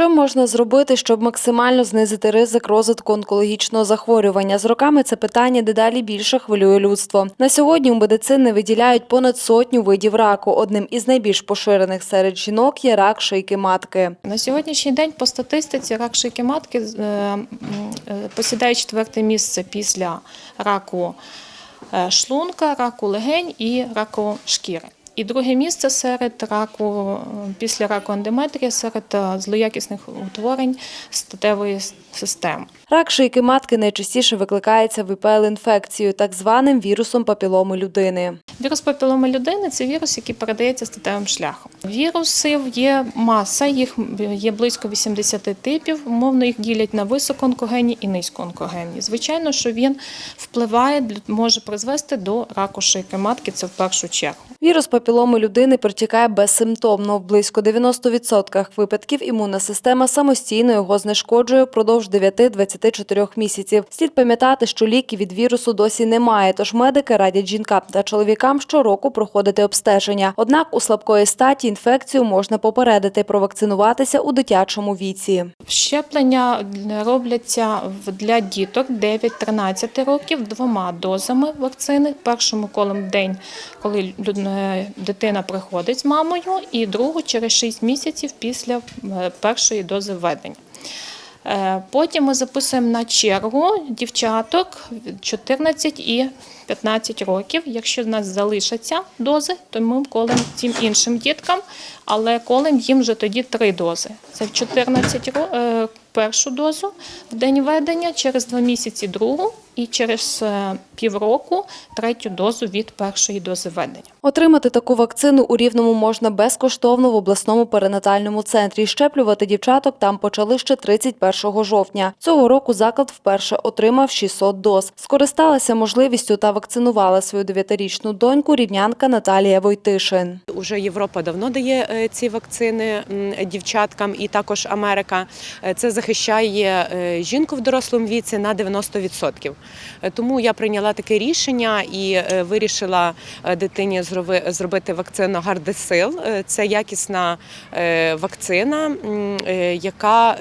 Що можна зробити, щоб максимально знизити ризик розвитку онкологічного захворювання? З роками це питання дедалі більше хвилює людство. На сьогодні у медицини виділяють понад сотню видів раку. Одним із найбільш поширених серед жінок є рак шийки матки. На сьогоднішній день по статистиці рак шийки матки е, е, посідає четверте місце після раку е, шлунка, раку легень і раку шкіри. І друге місце серед раку після раку ендометрія серед е, злоякісних утворень статевої системи. Рак шийки матки найчастіше викликається ВПЛ-інфекцією, так званим вірусом папіломи людини. Вірус папіломи людини це вірус, який передається статевим шляхом. Вірусів є маса, їх є близько 80 типів. Умовно їх ділять на високоонкогенні і низькоонкогенні. Звичайно, що він впливає, може призвести до раку шийки матки. Це в першу чергу. Вірус папіломи людини протікає безсимптомно. В близько 90% випадків імунна система самостійно його знешкоджує впродовж 9-24 місяців. Слід пам'ятати, що ліків від вірусу досі немає, тож медики радять жінкам та чоловікам щороку проходити обстеження. Однак у слабкої статі інфекцію можна попередити, провакцинуватися у дитячому віці. Щеплення робляться для діток 9-13 років двома дозами вакцини. Першому колом день, коли дитина приходить з мамою, і другу через 6 місяців після е, першої дози введення. Е, Потім ми записуємо на чергу дівчаток від 14 і 15 років. Якщо в нас залишаться дози, то ми колем цим іншим діткам, але колем їм вже тоді три дози. Це в 14 е, першу дозу в день введення, через два місяці другу і через е, півроку третю дозу від першої дози введення. Отримати таку вакцину у Рівному можна безкоштовно в обласному перинатальному центрі. Щеплювати дівчаток там почали ще 31 жовтня. Цього року заклад вперше отримав 600 доз. Скористалася можливістю та вакцинувала свою 9-річну доньку рівнянка Наталія Войтишин. Уже Європа давно дає е, ці вакцини дівчаткам, і також Америка. Е, Це захищає жінку в дорослому віці на 90%. Е, Тому я прийняла таке рішення і е, вирішила е, дитині зробити вакцину Гардесил. Це якісна вакцина, яка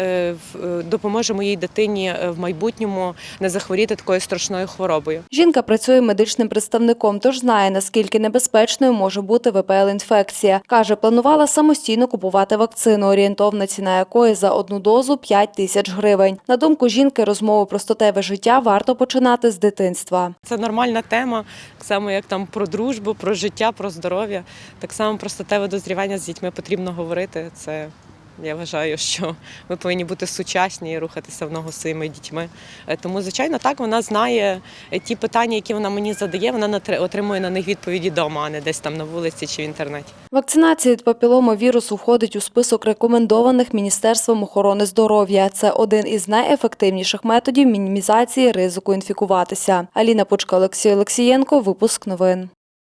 допоможе моїй дитині в майбутньому не захворіти такою страшною хворобою. Жінка працює медичним представником, тож знає, наскільки небезпечною може бути ВПЛ-інфекція. Каже, планувала самостійно купувати вакцину, орієнтовна ціна якої за одну дозу 5 тисяч гривень. На думку жінки, розмову про статеве життя варто починати з дитинства. Це нормальна тема, так само як там про дружбу, про життя, про здоров'я. Так само про статеве дозрівання з дітьми потрібно говорити. Це я вважаю, що ми повинні бути сучасні і рухатися в ногу своїми дітьми. Е, Тому, звичайно, так вона знає е, ті питання, які вона мені задає. Вона отримує на них відповіді вдома, а не десь там на вулиці чи в інтернеті. Вакцинація від папіломовірусу входить у список рекомендованих Міністерством охорони здоров'я. Це один із найефективніших методів мінімізації ризику інфікуватися. Аліна Пучка, Олексій Олексієнко. Випуск новин.